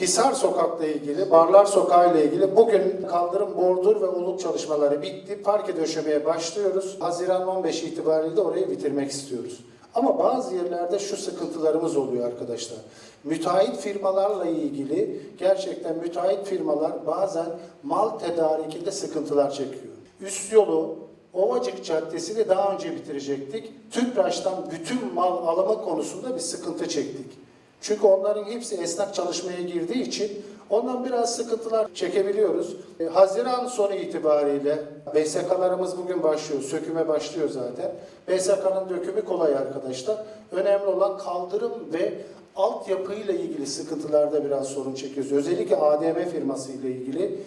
Hisar Sokak'la ilgili, Barlar Sokağı ile ilgili bugün kaldırım, bordur ve oluk çalışmaları bitti. Parke döşemeye başlıyoruz. Haziran 15 itibariyle de orayı bitirmek istiyoruz. Ama bazı yerlerde şu sıkıntılarımız oluyor arkadaşlar. Müteahhit firmalarla ilgili gerçekten müteahhit firmalar bazen mal tedarikinde sıkıntılar çekiyor. Üst yolu Ovacık Caddesi'ni daha önce bitirecektik. Tüpraş'tan bütün mal alımı konusunda bir sıkıntı çektik. Çünkü onların hepsi esnak çalışmaya girdiği için ondan biraz sıkıntılar çekebiliyoruz. E, Haziran sonu itibariyle BSK'larımız bugün başlıyor, söküme başlıyor zaten. BSK'nın dökümü kolay arkadaşlar. Önemli olan kaldırım ve altyapıyla ilgili sıkıntılarda biraz sorun çekiyoruz. Özellikle ADM firması ile ilgili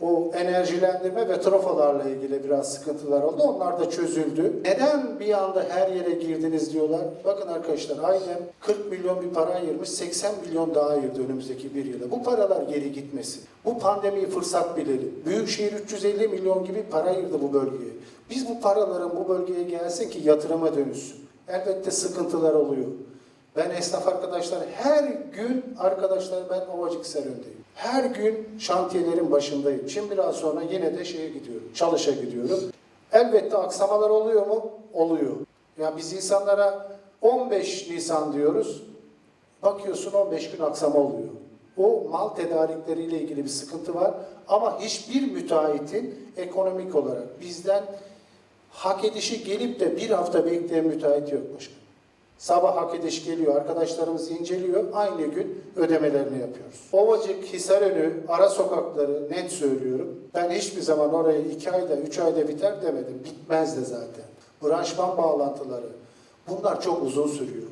o enerjilendirme ve trafolarla ilgili biraz sıkıntılar oldu. Onlar da çözüldü. Neden bir anda her yere girdiniz diyorlar. Bakın arkadaşlar aynen 40 milyon bir para ayırmış, 80 milyon daha ayırdı önümüzdeki bir yılda. Bu paralar geri gitmesin. Bu pandemiyi fırsat bilelim. Büyükşehir 350 milyon gibi para ayırdı bu bölgeye. Biz bu paraların bu bölgeye gelsin ki yatırıma dönüşsün. Elbette sıkıntılar oluyor. Ben esnaf arkadaşlar her gün arkadaşlar ben Ovacık Serön'deyim. Her gün şantiyelerin başındayım. Şimdi biraz sonra yine de şeye gidiyorum. Çalışa gidiyorum. Elbette aksamalar oluyor mu? Oluyor. Ya biz insanlara 15 Nisan diyoruz. Bakıyorsun 15 gün aksama oluyor. O mal tedarikleriyle ilgili bir sıkıntı var. Ama hiçbir müteahhitin ekonomik olarak bizden hak edişi gelip de bir hafta bekleyen müteahhit yok başkanım. Sabah hak ediş geliyor, arkadaşlarımız inceliyor, aynı gün ödemelerini yapıyoruz. Ovacık, Hisarönü, ara sokakları net söylüyorum. Ben hiçbir zaman orayı iki ayda, üç ayda biter demedim. Bitmez de zaten. Branşman bağlantıları, bunlar çok uzun sürüyor.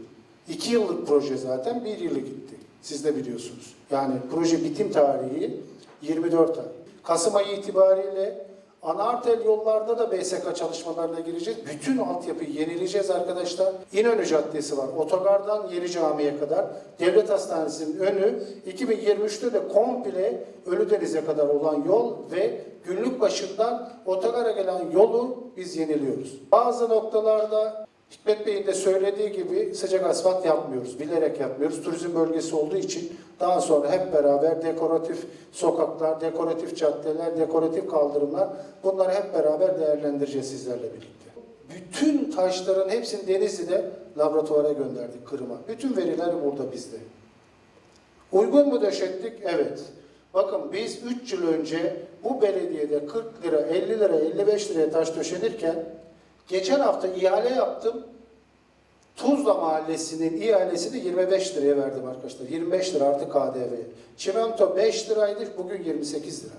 İki yıllık proje zaten, bir yılı gitti. Siz de biliyorsunuz. Yani proje bitim tarihi 24 ay. Kasım ayı itibariyle Ana arter yollarda da BSK çalışmalarına gireceğiz. Bütün altyapıyı yenileyeceğiz arkadaşlar. İnönü Caddesi var. Otogardan Yeni Cami'ye kadar. Devlet Hastanesi'nin önü 2023'te de komple Ölüdeniz'e kadar olan yol ve günlük başından otogara gelen yolu biz yeniliyoruz. Bazı noktalarda Hikmet Bey'in de söylediği gibi sıcak asfalt yapmıyoruz. Bilerek yapmıyoruz. Turizm bölgesi olduğu için daha sonra hep beraber dekoratif sokaklar, dekoratif caddeler, dekoratif kaldırımlar bunları hep beraber değerlendireceğiz sizlerle birlikte. Bütün taşların hepsini Denizli'de laboratuvara gönderdik Kırım'a. Bütün veriler burada bizde. Uygun mu döşettik? Evet. Bakın biz 3 yıl önce bu belediyede 40 lira, 50 lira, 55 liraya taş döşenirken geçen hafta ihale yaptım. Tuzla Mahallesi'nin ihalesini 25 liraya verdim arkadaşlar. 25 lira artı KDV. Çimento 5 liraydı, bugün 28 lira.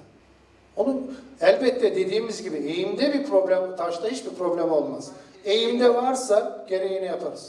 Onun elbette dediğimiz gibi eğimde bir problem, taşta hiçbir problem olmaz. Eğimde varsa gereğini yaparız.